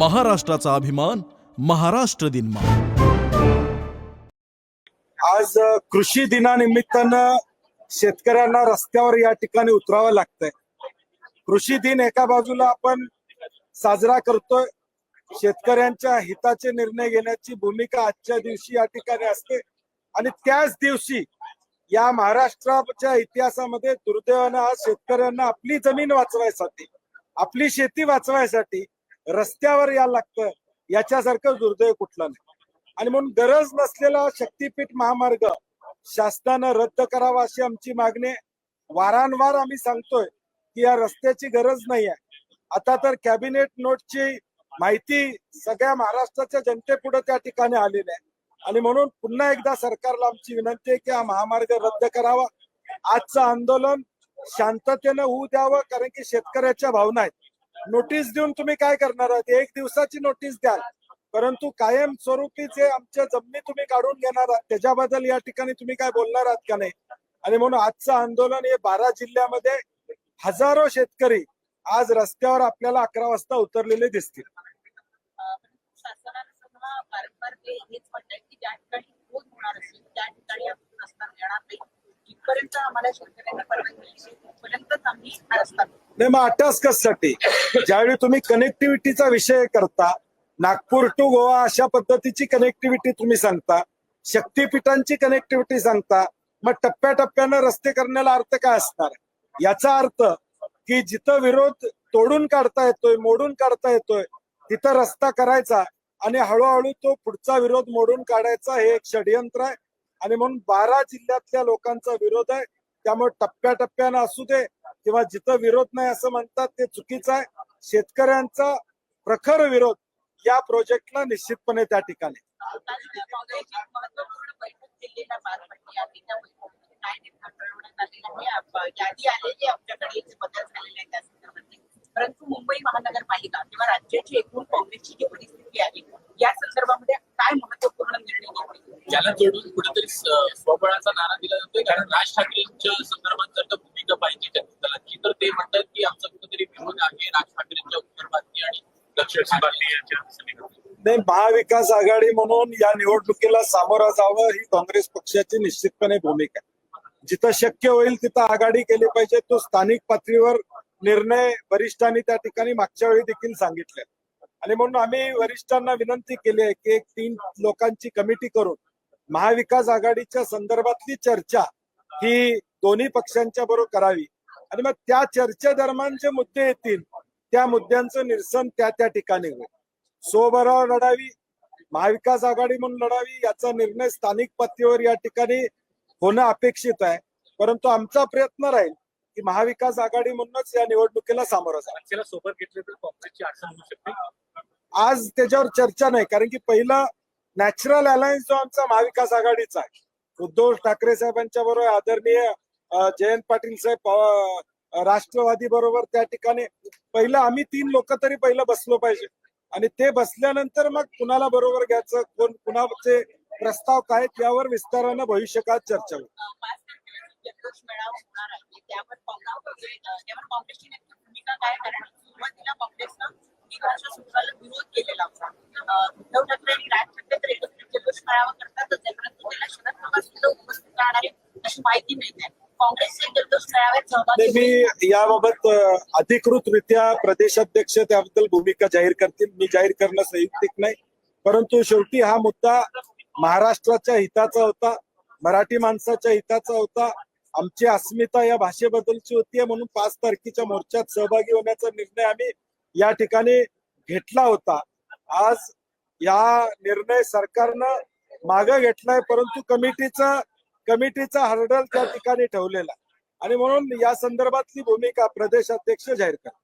महाराष्ट्राचा अभिमान महाराष्ट्र दिन मा आज कृषी दिनानिमित्तानं शेतकऱ्यांना रस्त्यावर या ठिकाणी उतरावं लागतंय. कृषी दिन एका बाजूला आपण साजरा करतोय. शेतकऱ्यांच्या हिताचे निर्णय घेण्याची भूमिका आजच्या दिवशी या ठिकाणी असते. आणि त्याच दिवशी या महाराष्ट्राच्या इतिहासामध्ये दुर्दैवानं आज शेतकऱ्यांना आपली जमीन वाचवायसाठी आपली शेती वाचवायसाठी रस्त्यावर यायला लागतं. याच्यासारखं दुर्दैव कुठलं नाही. आणि म्हणून गरज नसलेला शक्तीपीठ महामार्ग शासनानं रद्द करावा अशी आमची मागणी आहे. वारंवार आम्ही सांगतोय की या रस्त्याची गरज नाही आहे आता तर कॅबिनेट नोटची माहिती सगळ्या महाराष्ट्राच्या जनतेपुढे त्या ठिकाणी आलेली आहे. आणि म्हणून पुन्हा एकदा सरकारला आमची विनंती आहे की हा महामार्ग रद्द करावा. आजचं आंदोलन शांततेनं होऊ द्यावं कारण की शेतकऱ्याच्या भावना आहेत. नोटीस देऊन तुम्ही काय करणार आहात? एक दिवसाची नोटीस द्याल. परंतु कायम स्वरूपी जे आमच्या जमिनी तुम्ही काढून घेणार आहात त्याच्याबद्दल या ठिकाणी तुम्ही काय बोलणार आहात का नाही? आणि म्हणून आजचं आंदोलन हे बारा जिल्ह्यामध्ये हजारो शेतकरी आज रस्त्यावर आपल्याला अकरा वाजता उतरलेले दिसतील. वारंवार हेच म्हणतात की ज्या ठिकाणी होणार असेल त्या ठिकाणी आपण रस्ता देणार नाही. आम्हाला शेतकऱ्यांना परवानगी आम्ही हा रस्ता नाही मग अटॅच कशासाठी ज्यावेळी तुम्ही कनेक्टिव्हिटीचा विषय करता नागपूर टू गोवा अशा पद्धतीची कनेक्टिव्हिटी तुम्ही सांगता शक्तीपीठांची कनेक्टिव्हिटी सांगता मग टप्प्याटप्प्यानं रस्ते करण्याला अर्थ काय असणार? याचा अर्थ की जिथं विरोध तोडून काढता येतोय मोडून काढता येतोय तिथं रस्ता करायचा आणि हळूहळू तो पुढचा विरोध मोडून काढायचा हे एक षडयंत्र आहे. आणि म्हणून बारा जिल्ह्यातल्या लोकांचा विरोध आहे. त्यामुळे टप्प्याटप्प्यानं असू दे किंवा जिथं विरोध नाही असं म्हणतात ते चुकीचं आहे. शेतकऱ्यांचा प्रखर विरोध या प्रोजेक्टला निश्चितपणे त्या ठिकाणी. परंतु मुंबई महानगरपालिका किंवा राज्याची एकूण काँग्रेसची जी परिस्थिती आहे या संदर्भामध्ये काय महत्त्वपूर्ण निर्णय घेतले? स्वबळाचा नारा दिला जातोय. कारण राज ठाकरेंच्या संदर्भात जर का भूमिका पाहिजे जनता दलाची तर ते म्हणतात की आमचा कुठेतरी विरोध आहे राज ठाकरेंच्या उत्तर बातमी आणि दक्षिण भारतीय नाही महाविकास आघाडी म्हणून या निवडणुकीला सामोरं जावं ही काँग्रेस पक्षाची निश्चितपणे भूमिका आहे. जिथं शक्य होईल तिथं आघाडी केली पाहिजे तो स्थानिक पातळीवर निर्णय वरिष्ठांनी त्या ठिकाणी मागच्या वेळी देखील सांगितले आणि म्हणून आम्ही वरिष्ठांना विनंती केली आहे की एक तीन लोकांची कमिटी करून महाविकास आघाडीच्या संदर्भातली चर्चा ही दोन्ही पक्षांच्या बरोबर करावी. आणि मग त्या चर्चेदरम्यान जे मुद्दे येतील त्या मुद्द्यांचं निरसन त्या त्या ठिकाणी होईल. सोबरावर लढावी महाविकास आघाडी म्हणून लढावी याचा निर्णय स्थानिक पातळीवर या ठिकाणी होणं अपेक्षित आहे. परंतु आमचा प्रयत्न राहील की महाविकास आघाडी म्हणूनच या निवडणुकीला सामोरं मनसेला सोबत घेतलं तर काँग्रेसची अडचण होऊ शकते. आज त्याच्यावर चर्चा नाही कारण की पहिला नॅचरल अलायन्स जो आमचा महाविकास आघाडीचा आहे उद्धव ठाकरे साहेबांच्या बरोबर आदरणीय जयंत पाटील साहेब राष्ट्रवादी बरोबर त्या ठिकाणी पहिलं आम्ही तीन लोक तरी पहिलं बसलो पाहिजे. आणि ते बसल्यानंतर मग कुणाला बरोबर घ्यायचं कोण कुणाचे प्रस्ताव काय यावर विस्तारानं भविष्यकाळात चर्चा होईल. काँग्रेसनं विरोध केलेला माहिती मिळते. सहभागी मी याबाबत अधिकृतरित्या प्रदेशाध्यक्ष त्याबद्दल भूमिका जाहीर करतील. मी जाहीर करणं संयुक्तिक नाही. परंतु शेवटी हा मुद्दा महाराष्ट्राच्या हिताचा होता मराठी माणसाच्या हिताचा होता. आमची अस्मिता या भाषेबद्दलची होती म्हणून पाच तारखेच्या मोर्चात सहभागी होण्याचा निर्णय आम्ही या ठिकाणी घेतला होता. आज या निर्णय सरकारनं मागं घेतलाय परंतु कमिटीचा कमिटीचा हर्डल त्या ठिकाणी ठेवलेला आणि म्हणून या संदर्भातली भूमिका प्रदेशाध्यक्ष जाहीर करा